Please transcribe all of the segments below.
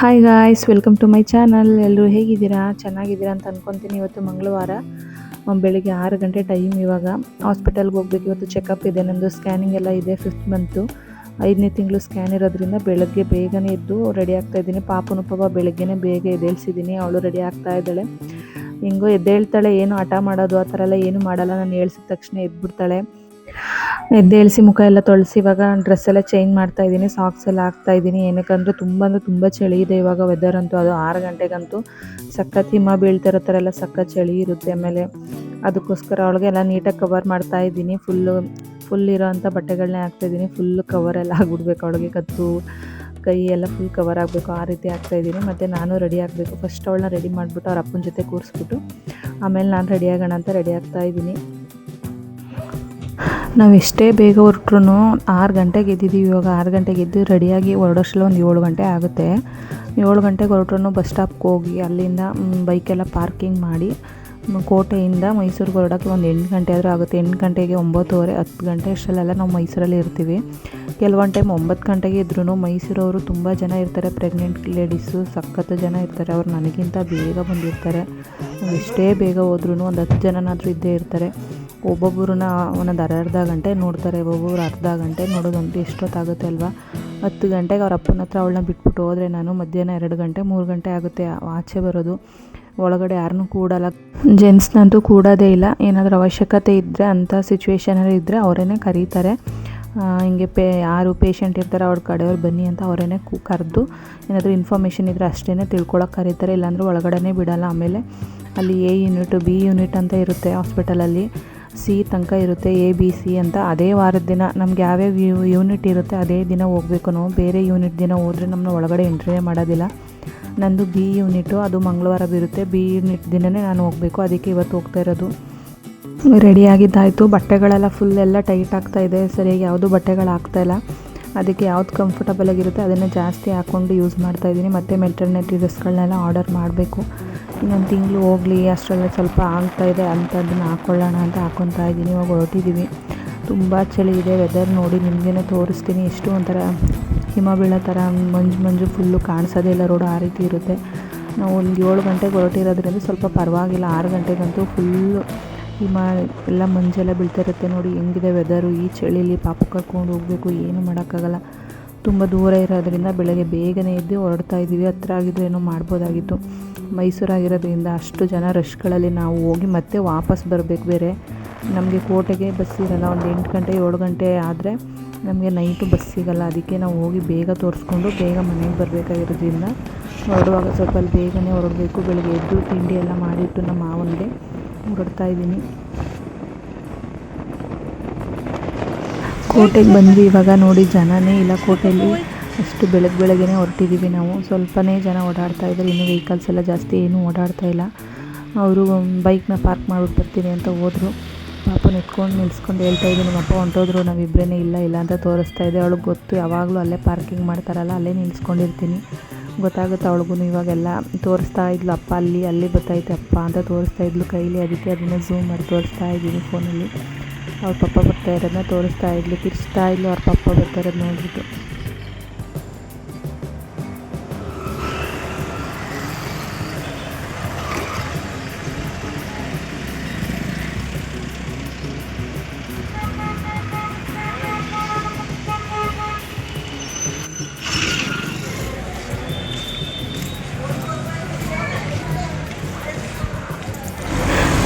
Hi guys welcome to my channel ಎಲ್ಲರೂ ಹೇಗಿದ್ದೀರಾ? ಚೆನ್ನಾಗಿದ್ದೀರಾ ಅಂತ ಅನ್ಕೊತೀನಿ ಇವತ್ತು ಮಂಗಳವಾರ. ಬೆಳಿಗ್ಗೆ ಆರು ಗಂಟೆ ಟೈಮ್ ಇವಾಗ. ಹಾಸ್ಪಿಟಲ್ಗೆ ಹೋಗ್ಬೇಕು. ಇವತ್ತು ಚೆಕಪ್ ಇದೆ. ನಂದು ಸ್ಕ್ಯಾನಿಂಗ್ ಎಲ್ಲ ಇದೆ ಫಿಫ್ತ್ ಮಂತು ಐದನೇ ತಿಂಗಳು ಸ್ಕ್ಯಾನ್ ಇರೋದ್ರಿಂದ ಬೆಳಗ್ಗೆ ಬೇಗನೆ ಎದ್ದು ರೆಡಿ ಆಗ್ತಾ ಇದ್ದೀನಿ. ಪಾಪನು ಪಾಪ ಬೆಳಗ್ಗೆನೆ ಬೇಗ ಎದ್ದೇಳ್ಸಿದ್ದೀನಿ. ಅವಳು ರೆಡಿ ಆಗ್ತಾ ಇದ್ದಾಳೆ. ಹಿಂಗೋ ಎದ್ದೇಳ್ತಾಳೆ, ಏನು ಹಠ ಮಾಡೋದು, ಆ ಥರ ಎಲ್ಲ ಏನು ಮಾಡಲ್ಲ. ನಾನು ಹೇಳ್ಸಿದ ತಕ್ಷಣ ಎದ್ಬಿಡ್ತಾಳೆ. ಎದ್ದೇಳಿಸಿ ಮುಖ ಎಲ್ಲ ತೊಳಸಿ, ಇವಾಗ ಡ್ರೆಸ್ ಎಲ್ಲ ಚೇಂಜ್ ಮಾಡ್ತಾ ಇದ್ದೀನಿ ಸಾಕ್ಸ್ ಎಲ್ಲ ಹಾಕ್ತಾ ಇದ್ದೀನಿ. ಏನಕ್ಕಂದ್ರೆ ತುಂಬ ಅಂದರೆ ತುಂಬ ಚಳಿ ಇದೆ ಇವಾಗ ವೆದರ್ ಅಂತೂ. ಅದು ಆರು ಗಂಟೆಗಂತೂ ಸಖತ್ ಹಿಮ ಬೀಳ್ತಿರೋ ಥರ ಎಲ್ಲ ಸಖತ್ ಚಳಿ ಇರುತ್ತೆ ಆಮೇಲೆ. ಅದಕ್ಕೋಸ್ಕರ ಅವಳಿಗೆ ಎಲ್ಲ ನೀಟಾಗಿ ಕವರ್ ಮಾಡ್ತಾ ಇದ್ದೀನಿ. ಫುಲ್ಲು ಫುಲ್ ಇರೋ ಅಂಥ ಬಟ್ಟೆಗಳನ್ನೇ ಹಾಕ್ತಾ ಇದ್ದೀನಿ. ಫುಲ್ ಕವರ್ ಎಲ್ಲ ಆಗ್ಬಿಡ್ಬೇಕು ಅವಳಿಗೆ ಕತ್ತು ಕೈ ಎಲ್ಲ ಫುಲ್ ಕವರ್ ಆಗಬೇಕು. ಆ ರೀತಿ ಆಗ್ತಾ ಇದ್ದೀನಿ. ಮತ್ತು ನಾನು ರೆಡಿ ಆಗಬೇಕು. ಫಸ್ಟ್ ಅವಳನ್ನ ರೆಡಿ ಮಾಡಿಬಿಟ್ಟು ಅವ್ರ ಅಪ್ಪನ ಜೊತೆ ಕೂರಿಸ್ಬಿಟ್ಟು ಆಮೇಲೆ ನಾನು ರೆಡಿ ಆಗೋಣ ಅಂತ ರೆಡಿ ಆಗ್ತಾ ಇದ್ದೀನಿ. ನಾವು ಎಷ್ಟೇ ಬೇಗ ಹೊರಟ್ರು ಆರು ಗಂಟೆಗೆ ಎದ್ದಿದ್ದೀವಿ ಇವಾಗ ಆರು ಗಂಟೆಗೆ ಎದ್ದು ರೆಡಿಯಾಗಿ ಹೊರಡೋಷ್ಟರಲ್ಲಿ ಒಂದು ಏಳು ಗಂಟೆ ಆಗುತ್ತೆ. ಏಳು ಗಂಟೆಗೆ ಹೊರಟ್ರು ಬಸ್ ಸ್ಟಾಪ್ಗೆ ಹೋಗಿ ಅಲ್ಲಿಂದ ಬೈಕೆಲ್ಲ ಪಾರ್ಕಿಂಗ್ ಮಾಡಿ ಕೋಟೆಯಿಂದ ಮೈಸೂರಿಗೆ ಹೊರಡೋಕ್ಕೆ ಒಂದು ಎಂಟು ಗಂಟೆ ಆದರೂ ಆಗುತ್ತೆ. ಎಂಟು ಗಂಟೆಗೆ ಒಂಬತ್ತುವರೆ, ಹತ್ತು ಗಂಟೆ ಅಷ್ಟರಲ್ಲೆಲ್ಲ ನಾವು ಮೈಸೂರಲ್ಲಿ ಇರ್ತೀವಿ. ಕೆಲವೊಂದು ಟೈಮ್ ಒಂಬತ್ತು ಗಂಟೆಗೆ ಇದ್ರೂ ಮೈಸೂರವರು ತುಂಬ ಜನ ಇರ್ತಾರೆ. ಪ್ರೆಗ್ನೆಂಟ್ ಲೇಡೀಸು ಸಖತ್ತು ಜನ ಇರ್ತಾರೆ. ಅವ್ರು ನನಗಿಂತ ಬೇಗ ಬಂದಿರ್ತಾರೆ. ಎಷ್ಟೇ ಬೇಗ ಹೋದ್ರೂ ಒಂದು ಹತ್ತು ಜನನಾದರೂ ಇದ್ದೇ ಇರ್ತಾರೆ. ಒಬ್ಬೊಬ್ಬರನ್ನ ಒಂದೊಂದು ಅರ್ಧ ಗಂಟೆ ನೋಡ್ತಾರೆ, ಒಬ್ಬೊಬ್ರು ಅರ್ಧ ಗಂಟೆ ನೋಡೋದಂತೂ ಎಷ್ಟೊತ್ತಾಗುತ್ತೆ ಅಲ್ವಾ? ಹತ್ತು ಗಂಟೆಗೆ ಅವ್ರ ಅಪ್ಪನ ಹತ್ರ ಅವಳನ್ನ ಬಿಟ್ಬಿಟ್ಟು ಹೋದರೆ ನಾನು ಮಧ್ಯಾಹ್ನ ಎರಡು ಗಂಟೆ, ಮೂರು ಗಂಟೆ ಆಗುತ್ತೆ ಆಚೆ ಬರೋದು. ಒಳಗಡೆ ಯಾರನ್ನೂ ಕೂಡಲ್ಲ. ಜೆಂಟ್ಸ್ನಂತೂ ಕೂಡೋದೇ ಇಲ್ಲ. ಏನಾದರೂ ಅವಶ್ಯಕತೆ ಇದ್ದರೆ ಅಂಥ ಸಿಚುವೇಷನಲ್ಲಿ ಇದ್ದರೆ ಅವರೇ ಕರೀತಾರೆ. ಹಿಂಗೆ ಪೇ, ಯಾರು ಪೇಷಂಟ್ ಇರ್ತಾರೆ ಅವ್ರ ಕಡೆಯವ್ರು ಬನ್ನಿ ಅಂತ ಅವರೇ ಕರೆದು ಏನಾದರೂ ಇನ್ಫಾರ್ಮೇಷನ್ ಇದ್ದರೆ ಅಷ್ಟೇ ತಿಳ್ಕೊಳ್ಳೋಕೆ ಕರೀತಾರೆ. ಇಲ್ಲಾಂದ್ರೆ ಒಳಗಡೆನೇ ಬಿಡೋಲ್ಲ. ಆಮೇಲೆ ಅಲ್ಲಿ ಎ ಯೂನಿಟ್, ಬಿ ಯೂನಿಟ್ ಅಂತ ಇರುತ್ತೆ ಹಾಸ್ಪಿಟಲಲ್ಲಿ. ಸಿ ತನಕ ಇರುತ್ತೆ, ಎ, ಬಿ, ಸಿ ಅಂತ. ಅದೇ ವಾರದ ದಿನ ನಮ್ಗೆ ಯಾವ್ಯಾವ ಯೂನಿಟ್ ಇರುತ್ತೆ ಅದೇ ದಿನ ಹೋಗಬೇಕು ನಾವು. ಬೇರೆ ಯೂನಿಟ್ ದಿನ ಹೋದರೆ ನಮ್ಮನ್ನ ಒಳಗಡೆ ಎಂಟ್ರಿಯೇ ಮಾಡೋದಿಲ್ಲ. ನಂದು ಬಿ ಯೂನಿಟು, ಅದು ಮಂಗಳವಾರ ಬರುತ್ತೆ. ಬಿ ಯೂನಿಟ್ ದಿನವೇ ನಾನು ಹೋಗಬೇಕು. ಅದಕ್ಕೆ ಇವತ್ತು ಹೋಗ್ತಾ ಇರೋದು. ರೆಡಿಯಾಗಿದ್ದಾಯಿತು ಬಟ್ಟೆಗಳೆಲ್ಲ ಫುಲ್ ಎಲ್ಲ ಟೈಟ್ ಆಗ್ತಾ ಇದೆ. ಸರಿಯಾಗಿ ಯಾವುದು ಬಟ್ಟೆಗಳು ಆಗ್ತಾ ಇಲ್ಲ. ಅದಕ್ಕೆ ಯಾವ್ದು ಕಂಫರ್ಟಬಲ್ ಆಗಿರುತ್ತೆ ಅದನ್ನು ಜಾಸ್ತಿ ಹಾಕ್ಕೊಂಡು ಯೂಸ್ ಮಾಡ್ತಾ ಇದ್ದೀನಿ. ಮತ್ತು ಮೆಟರ್ನಿಟಿ ಡ್ರೆಸ್ಗಳನ್ನೆಲ್ಲ ಆರ್ಡರ್ ಮಾಡಬೇಕು. ಇನ್ನೊಂದು ತಿಂಗಳು ಹೋಗಲಿ, ಅಷ್ಟರಲ್ಲೇ ಸ್ವಲ್ಪ ಆಗ್ತಾ ಇದೆ ಅಂತ ಅದನ್ನು ಹಾಕ್ಕೊಳ್ಳೋಣ ಅಂತ ಹಾಕ್ಕೊತಾ ಇದ್ದೀನಿ. ಇವಾಗ ಹೊರಟಿದ್ದೀವಿ ತುಂಬ ಚಳಿ ಇದೆ ವೆದರ್ ನೋಡಿ ನಿಮಗೇನೆ ತೋರಿಸ್ತೀನಿ. ಎಷ್ಟು ಒಂಥರ ಹಿಮ ಬೀಳೋ ಥರ ಮಂಜು ಮಂಜು ಫುಲ್ಲು ಕಾಣಿಸೋದೇ ಇಲ್ಲ ರೋಡು ಆ ರೀತಿ ಇರುತ್ತೆ. ನಾವು ಒಂದು ಏಳು ಗಂಟೆಗೆ ಹೊರಟಿರೋದ್ರಿಂದ ಸ್ವಲ್ಪ ಪರವಾಗಿಲ್ಲ. ಆರು ಗಂಟೆಗಂತೂ ಫುಲ್ಲು ಹಿಮ ಎಲ್ಲ ಮಂಜೆಲ್ಲ ಬೀಳ್ತಾ ಇರುತ್ತೆ ನೋಡಿ, ಹೆಂಗಿದೆ ವೆದರು ಈ ಚಳಿಲಿ ಪಾಪ ಕರ್ಕೊಂಡು ಹೋಗಬೇಕು, ಏನು ಮಾಡೋಕ್ಕಾಗಲ್ಲ. ತುಂಬ ದೂರ ಇರೋದ್ರಿಂದ ಬೆಳಗ್ಗೆ ಬೇಗನೆ ಎದ್ದು ಹೊರಡ್ತಾ ಇದ್ದೀವಿ. ಹತ್ರ ಆಗಿದ್ದು ಏನೋ ಮಾಡ್ಬೋದಾಗಿತ್ತು. ಮೈಸೂರಾಗಿರೋದ್ರಿಂದ ಅಷ್ಟು ಜನ ರಶ್ಗಳಲ್ಲಿ ನಾವು ಹೋಗಿ ಮತ್ತೆ ವಾಪಸ್ ಬರಬೇಕು ಬೇರೆ. ನಮಗೆ ಕೋಟೆಗೆ ಬಸ್ ಇರಲ್ಲ, ಒಂದು ಎಂಟು ಗಂಟೆ, ಏಳು ಗಂಟೆ ಆದರೆ ನಮಗೆ ನೈಟು ಬಸ್ ಸಿಗಲ್ಲ. ಅದಕ್ಕೆ ನಾವು ಹೋಗಿ ಬೇಗ ತೋರಿಸ್ಕೊಂಡು ಬೇಗ ಮನೆಗೆ ಬರಬೇಕಾಗಿರೋದ್ರಿಂದ ಹೊರಡುವಾಗ ಸ್ವಲ್ಪ ಅಲ್ಲಿ ಬೇಗನೆ ಹೊರಡಬೇಕು. ಬೆಳಗ್ಗೆ ಎದ್ದು ತಿಂಡಿ ಎಲ್ಲ ಮಾಡಿಟ್ಟು ನಮ್ಮ ಮಾವನಿಗೆ ಹೊರಡ್ತಾ ಇದ್ದೀನಿ. ಕೋಟೆಗೆ ಬಂದ್ವಿ, ಇವಾಗ ನೋಡಿ ಜನನೇ ಇಲ್ಲ ಕೋಟೆಯಲ್ಲಿ. ಅಷ್ಟು ಬೆಳಗ್ಗೆ ಬೆಳಗ್ಗೆ ಹೊರಟಿದ್ದೀವಿ ನಾವು. ಸ್ವಲ್ಪನೇ ಜನ ಓಡಾಡ್ತಾ ಇದ್ದಾರೆ. ಇನ್ನು ವೆಹಿಕಲ್ಸ್ ಎಲ್ಲ ಜಾಸ್ತಿ ಏನೂ ಓಡಾಡ್ತಾ ಇಲ್ಲ. ಅವರು ಬೈಕ್ನ ಪಾರ್ಕ್ ಮಾಡ್ಬಿಟ್ಟು ಬರ್ತೀನಿ ಅಂತ ಹೋದರು. ಪಾಪ ಎತ್ಕೊಂಡು ನಿಲ್ಸ್ಕೊಂಡು ಹೇಳ್ತಾ ಇದ್ದೀನಿ ನಮ್ಮಪ್ಪ ಹೊಂಟೋದ್ರು ನಾವಿಬ್ಬರೇ ಇಲ್ಲ ಇಲ್ಲ ಅಂತ ತೋರಿಸ್ತಾ ಇದೆ. ಅವಳಿಗೆ ಗೊತ್ತು, ಯಾವಾಗಲೂ ಅಲ್ಲೇ ಪಾರ್ಕಿಂಗ್ ಮಾಡ್ತಾರಲ್ಲ, ಅಲ್ಲೇ ನಿಲ್ಸ್ಕೊಂಡಿರ್ತೀನಿ. ಗೊತ್ತಾಗುತ್ತೆ ಅವಳಿಗೂ ಇವಾಗೆಲ್ಲ. ತೋರಿಸ್ತಾ ಇದ್ಲು ಅಪ್ಪ ಅಲ್ಲಿ ಅಲ್ಲಿ ಬರ್ತೈತೆ ಅಪ್ಪ ಅಂತ ತೋರಿಸ್ತಾ ಇದ್ಲು ಕೈಲಿ. ಅದಕ್ಕೆ ಅದನ್ನು ಝೂಮ್ ಮಾಡಿ ತೋರಿಸ್ತಾ ಇದ್ದೀನಿ ಫೋನಲ್ಲಿ ಅವ್ರ ಪಪ್ಪ ಬರ್ತಾ ಇರೋದನ್ನ ತೋರಿಸ್ತಾ ಇದ್ಲು. ತಿರ್ಸ್ತಾ ಇದ್ಲು ಅವ್ರ ಪಪ್ಪ ಬರ್ತಾ ಇರೋದು ನೋಡ್ಬಿಟ್ಟು.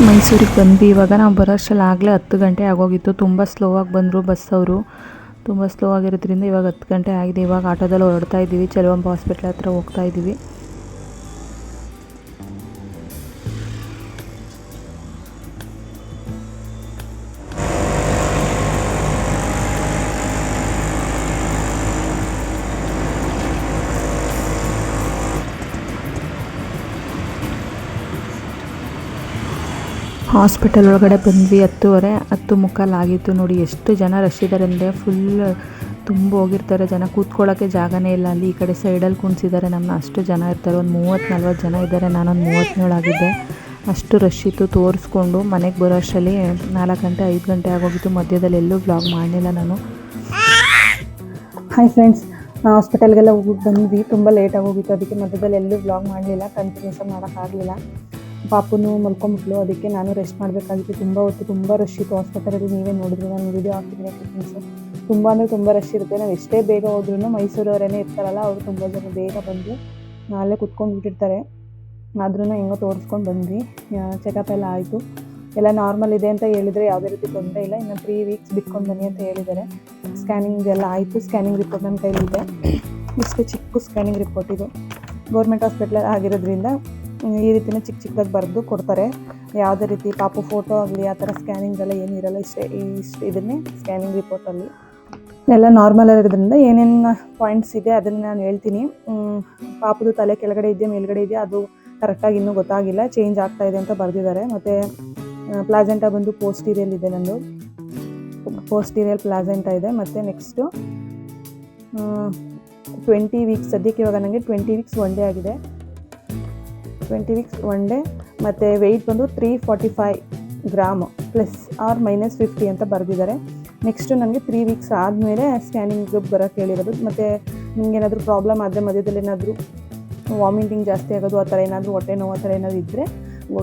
ಮೈಸೂರಿಗೆ ಬಂದ್ವಿ. ಇವಾಗ ನಾವು ಬರೋಷ್ಟರಲ್ಲಿ ಆಗಲೇ ಹತ್ತು ಗಂಟೆ ಆಗೋಗಿತ್ತು. ತುಂಬ ಸ್ಲೋ ಆಗಿ ಬಂದರು ಬಸ್ ಅವರು. ತುಂಬ ಸ್ಲೋ ಆಗಿರೋದ್ರಿಂದ ಇವಾಗ ಹತ್ತು ಗಂಟೆ ಆಗಿದೆ. ಇವಾಗ ಆಟೋದಲ್ಲಿ ಹೊರಡ್ತಾ ಇದ್ದೀವಿ. ಚೆಲುವಂಬ ಹಾಸ್ಪಿಟ್ಲ್ ಹತ್ರ ಹೋಗ್ತಾ ಇದ್ದೀವಿ. ಹಾಸ್ಪಿಟಲ್ ಒಳಗಡೆ ಬಂದ್ವಿ ಹತ್ತುವರೆ, ಹತ್ತು ಮುಕ್ಕಾಲು ಆಗಿತ್ತು ನೋಡಿ. ಎಷ್ಟು ಜನ ರಶ್ ಇದ್ದಾರೆ ಅಂದರೆ ಫುಲ್ ತುಂಬ ಹೋಗಿರ್ತಾರೆ. ಜನ ಕೂತ್ಕೊಳ್ಳೋಕ್ಕೆ ಜಾಗನೇ ಇಲ್ಲ. ಅಲ್ಲಿ ಈ ಕಡೆ ಸೈಡಲ್ಲಿ ಕುಣಿಸಿದ್ದಾರೆ ನಮ್ಮ ಅಷ್ಟು ಜನ ಇರ್ತಾರೆ. ಒಂದು ಮೂವತ್ತು ನಲ್ವತ್ತು ಜನ ಇದ್ದಾರೆ. ನಾನೊಂದು ಮೂವತ್ತೇಳು ಆಗಿದ್ದೆ. ಅಷ್ಟು ರಶ್ ಇತ್ತು. ತೋರಿಸ್ಕೊಂಡು ಮನೆಗೆ ಬರೋ ಅಷ್ಟರಲ್ಲಿ ನಾಲ್ಕು ಗಂಟೆ, ಐದು ಗಂಟೆ ಆಗೋಗಿತ್ತು. ಮಧ್ಯದಲ್ಲಿ ಎಲ್ಲೂ ಬ್ಲಾಗ್ ಮಾಡಲಿಲ್ಲ ನಾನು. ಹಾಯ್ ಫ್ರೆಂಡ್ಸ್ ಹಾಸ್ಪಿಟಲ್ಗೆಲ್ಲ ಹೋಗಿ ಬಂದ್ವಿ. ತುಂಬ ಲೇಟಾಗಿ ಹೋಗಿತ್ತು. ಅದಕ್ಕೆ ಮಧ್ಯದಲ್ಲಿ ಎಲ್ಲೂ ಬ್ಲಾಗ್ ಮಾಡಲಿಲ್ಲ. ಕಂಟಿನ್ಯೂಸ್ ಮಾಡೋಕ್ಕಾಗಲಿಲ್ಲ ಪಾಪುನು ಮಲ್ಕೊಂಬಿಟ್ಲು. ಅದಕ್ಕೆ ನಾನು ರೆಸ್ಟ್ ಮಾಡಬೇಕಾಗಿತ್ತು. ತುಂಬ ಹೊತ್ತು ತುಂಬ ರಶ್ ಇತ್ತು. ಹಾಸ್ಪಿಟಲಲ್ಲಿ ನೀವೇ ನೋಡಿದ್ರಿ ನಾನು ವಿಡಿಯೋ ಹಾಕ್ತೀನಿ ಟ್ರೀಟ್ಮೆಂಟ್ಸು ತುಂಬ ಅಂದರೆ ತುಂಬ ರಶ್ ಇರುತ್ತೆ. ನಾವು ಎಷ್ಟೇ ಬೇಗ ಹೋದ್ರೂ ಮೈಸೂರವರೇನೇ ಇರ್ತಾರಲ್ಲ, ಅವರು ತುಂಬ ಜನ ಬೇಗ ಬಂದು ಅಲ್ಲೇ ಕುತ್ಕೊಂಡು ಬಿಟ್ಟಿರ್ತಾರೆ ಆದ್ರೂ ಹೆಂಗೋ ತೋರಿಸ್ಕೊಂಡು ಬಂದ್ವಿ. ಚೆಕಪ್ ಎಲ್ಲ ಆಯಿತು. ಎಲ್ಲ ನಾರ್ಮಲ್ ಇದೆ ಅಂತ ಹೇಳಿದರೆ ಯಾವುದೇ ರೀತಿ ತೊಂದರೆ ಇಲ್ಲ. ಇನ್ನು ತ್ರೀ ವೀಕ್ಸ್ ಬಿಟ್ಕೊಂಡು ಬನ್ನಿ ಅಂತ ಹೇಳಿದ್ದಾರೆ. ಸ್ಕ್ಯಾನಿಂಗ್ ಎಲ್ಲ ಆಯಿತು. ಸ್ಕ್ಯಾನಿಂಗ್ ರಿಪೋರ್ಟ್ ನನ್ನ ಕೈಲಿದೆ. ಇಷ್ಟು ಚಿಕ್ಕ ಸ್ಕ್ಯಾನಿಂಗ್ ರಿಪೋರ್ಟ್ ಇದು. ಗೌರ್ಮೆಂಟ್ ಹಾಸ್ಪಿಟ್ಲಲ್ಲಿ ಆಗಿರೋದ್ರಿಂದ ಈ ರೀತಿನೇ ಚಿಕ್ಕ ಚಿಕ್ಕದಾಗಿ ಬರೆದು ಕೊಡ್ತಾರೆ. ಯಾವುದೇ ರೀತಿ ಪಾಪು ಫೋಟೋ ಆಗಲಿ, ಆ ಥರ ಸ್ಕ್ಯಾನಿಂಗ್ ಎಲ್ಲ ಏನಿರಲ್ಲ ಇಷ್ಟೇ ಇಷ್ಟು ಇದನ್ನೇ ಸ್ಕ್ಯಾನಿಂಗ್ ರಿಪೋರ್ಟಲ್ಲಿ ಎಲ್ಲ ನಾರ್ಮಲ್ ಆಗಿರೋದ್ರಿಂದ ಏನೇನು ಪಾಯಿಂಟ್ಸ್ ಇದೆ ಅದನ್ನು ನಾನು ಹೇಳ್ತೀನಿ. ಪಾಪದು ತಲೆ ಕೆಳಗಡೆ ಇದೆಯಾ, ಮೇಲ್ಗಡೆ ಇದೆಯಾ, ಅದು ಕರೆಕ್ಟಾಗಿ ಇನ್ನೂ ಗೊತ್ತಾಗಿಲ್ಲ. ಚೇಂಜ್ ಆಗ್ತಾ ಇದೆ ಅಂತ ಬರೆದಿದ್ದಾರೆ. ಮತ್ತು ಪ್ಲಾಜೆಂಟ ಬಂದು ಪೋಸ್ಟೀರಿಯಲ್ ಇದೆ ನಂದು. ಪೋಸ್ಟೀರಿಯಲ್ ಪ್ಲಾಜೆಂಟ ಇದೆ. ಮತ್ತು ನೆಕ್ಸ್ಟು ಟ್ವೆಂಟಿ ವೀಕ್ಸ್ ಸದ್ಯಕ್ಕೆ ಇವಾಗ ನನಗೆ ಟ್ವೆಂಟಿ ವೀಕ್ಸ್ ಒಂದೇ ಆಗಿದೆ. ಟ್ವೆಂಟಿ ವೀಕ್ಸ್ ಒನ್ ಡೇ ಮತ್ತು ವೆಯ್ಟ್ ಬಂದು three forty five gram plus or minus fifty ಅಂತ ಬರೆದಿದ್ದಾರೆ. ನೆಕ್ಸ್ಟು ನನಗೆ ತ್ರೀ ವೀಕ್ಸ್ ಆದಮೇಲೆ ಸ್ಕ್ಯಾನಿಂಗ್ ಬರೋಕ್ಕೆ ಹೇಳಿರೋದು. ಮತ್ತು ನಿಮ್ಗೇನಾದರೂ ಪ್ರಾಬ್ಲಮ್ ಆದರೆ ಮಧ್ಯದಲ್ಲಿ ಏನಾದರೂ ವಾಮಿಟಿಂಗ್ ಜಾಸ್ತಿ ಆಗೋದು, ಆ ಥರ ಏನಾದರೂ ಹೊಟ್ಟೆ ನೋವು, ಆ ಥರ ಏನಾದರೂ ಇದ್ದರೆ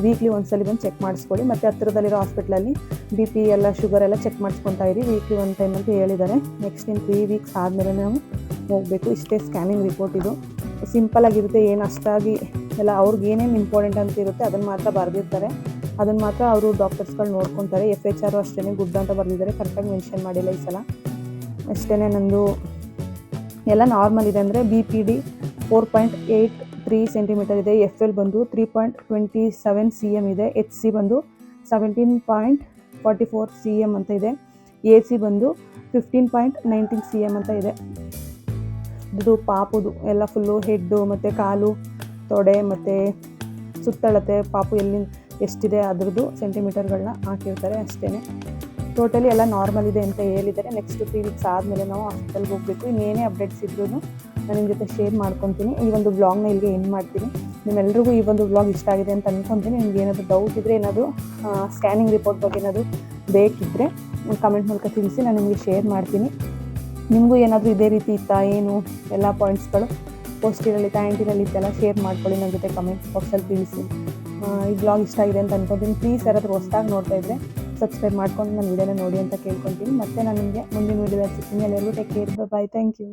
ವೀಕ್ಲಿ ಒಂದ್ಸಲಿ ಬಂದು ಚೆಕ್ ಮಾಡಿಸ್ಕೊಳ್ಳಿ. ಮತ್ತು ಹತ್ತಿರದಲ್ಲಿರೋ ಹಾಸ್ಪಿಟ್ಲಲ್ಲಿ ಬಿ ಪಿ ಎಲ್ಲ ಶುಗರ್ ಎಲ್ಲ ಚೆಕ್ ಮಾಡಿಸ್ಕೊತಾ ಇರಿ. ವೀಕ್ಲಿ ಒನ್ ಟೈಮ್ ಅಂತ ಹೇಳಿದ್ದಾರೆ. ನೆಕ್ಸ್ಟ್ ಇನ್ನು ತ್ರೀ ವೀಕ್ಸ್ ಆದಮೇಲೆ ನಾವು ಹೋಗಬೇಕು. ಇಷ್ಟೇ ಸ್ಕ್ಯಾನಿಂಗ್ ರಿಪೋರ್ಟ್ ಇದು. ಸಿಂಪಲ್ ಆಗಿರುತ್ತೆ, ಏನು ಅಷ್ಟಾಗಿ ಎಲ್ಲ ಅವ್ರಿಗೆ ಏನೇನು ಇಂಪಾರ್ಟೆಂಟ್ ಅಂತ ಇರುತ್ತೆ ಅದನ್ನು ಮಾತ್ರ ಬರೆದಿರ್ತಾರೆ. ಅದನ್ನು ಮಾತ್ರ ಅವರು ಡಾಕ್ಟರ್ಸ್ಗಳು ನೋಡ್ಕೊತಾರೆ. ಎಫ್ ಎಚ್ ಆರು ಅಷ್ಟೇ ಗುಡ್ ಅಂತ ಬರೆದಿದ್ದಾರೆ. ಕರೆಕ್ಟಾಗಿ ಮೆನ್ಷನ್ ಮಾಡಿಲ್ಲ ಈ ಸಲ. ಅಷ್ಟೇ ನಂದು ಎಲ್ಲ ನಾರ್ಮಲ್ ಇದೆ ಅಂದರೆ B P D four point eight three centimetre ಇದೆ. ಎಫ್ ಎಲ್ ಬಂದು three point twenty seven C M ಇದೆ. ಎಚ್ ಸಿ ಬಂದು seventeen point forty four C M ಅಂತ ಇದೆ. ಎ ಸಿ ಬಂದು fifteen point nineteen C M ಅಂತ ಇದೆ. ಇದು ಪಾಪುದು, ಎಲ್ಲ ಫುಲ್ಲು ಹೆಡ್ಡು ಮತ್ತು ಕಾಲು, ತೊಡೆ ಮತ್ತು ಸುತ್ತಳತೆ ಪಾಪು ಎಲ್ಲಿ, ಎಷ್ಟಿದೆ ಅದ್ರದ್ದು ಸೆಂಟಿಮೀಟರ್ಗಳನ್ನ ಹಾಕಿರ್ತಾರೆ ಅಷ್ಟೇ ಟೋಟಲಿ ಎಲ್ಲ ನಾರ್ಮಲ್ ಇದೆ ಅಂತ ಹೇಳಿದ್ದಾರೆ. ನೆಕ್ಸ್ಟ್ ತ್ರೀ ವೀಕ್ಸ್ ಆದಮೇಲೆ ನಾವು ಹಾಸ್ಪಿಟಲ್ಗೆ ಹೋಗಬೇಕು. ಇನ್ನೇನೇ ಅಪ್ಡೇಟ್ಸ್ ಇದ್ರೂ ನಾನು ನಿಮ್ಮ ಜೊತೆ ಶೇರ್ ಮಾಡ್ಕೊತೀನಿ. ಈ ಒಂದು ಬ್ಲಾಗ್ನ ಇಲ್ಲಿಗೆ ಏನು ಮಾಡ್ತೀನಿ. ನಿಮ್ಮೆಲ್ರಿಗೂ ಈ ಒಂದು ಬ್ಲಾಗ್ ಇಷ್ಟ ಆಗಿದೆ ಅಂತ ಅಂದ್ಕೊತೀನಿ ನಿಮ್ಗೆ ಏನಾದರೂ ಡೌಟ್ ಇದ್ದರೆ ಏನಾದರೂ ಸ್ಕ್ಯಾನಿಂಗ್ ರಿಪೋರ್ಟ್ ಬಗ್ಗೆ ಏನಾದರೂ ಬೇಕಿದ್ದರೆ ಕಮೆಂಟ್ ಮೂಲಕ ತಿಳಿಸಿ ನಾನು ನಿಮಗೆ ಶೇರ್ ಮಾಡ್ತೀನಿ. ನಿಮಗೂ ಏನಾದರೂ ಇದೇ ರೀತಿ ಇತ್ತಾ, ಏನು ಎಲ್ಲ ಪಾಯಿಂಟ್ಸ್ಗಳು ಪೋಸ್ಟಿರಲ್ಲಿ ಟ್ಯಾಂಟಿನಲ್ಲಿ ಇತ್ತೆಲ್ಲ ಶೇರ್ ಮಾಡ್ಕೊಳ್ಳಿ ನನ್ನ ಜೊತೆ ಕಮೆಂಟ್ ಬಾಕ್ಸಲ್ಲಿ ತಿಳಿಸಿ. ಈ ಬ್ಲಾಗ್ ಇಷ್ಟ ಆಗಿದೆ ಅಂತ ಅನ್ಕೊತೀನಿ ಪ್ಲೀಸ್ ಯಾರಾದರೂ ಹೊಸ್ದಾಗಿ ನೋಡ್ತಾ ಇದ್ದರೆ ಸಬ್ಸ್ಕ್ರೈಬ್ ಮಾಡ್ಕೊಂಡು ನನ್ನ ವಿಡಿಯೋನ ನೋಡಿ ಅಂತ ಕೇಳ್ಕೊತೀನಿ. ಮತ್ತೆ ನಾನು ನಿಮಗೆ ಮುಂದಿನ ವಿಡಿಯೋದಲ್ಲಿ ಸಿಗ್ತೀನಿ. ಎಲ್ಲರಿಗೂ take care bye thank you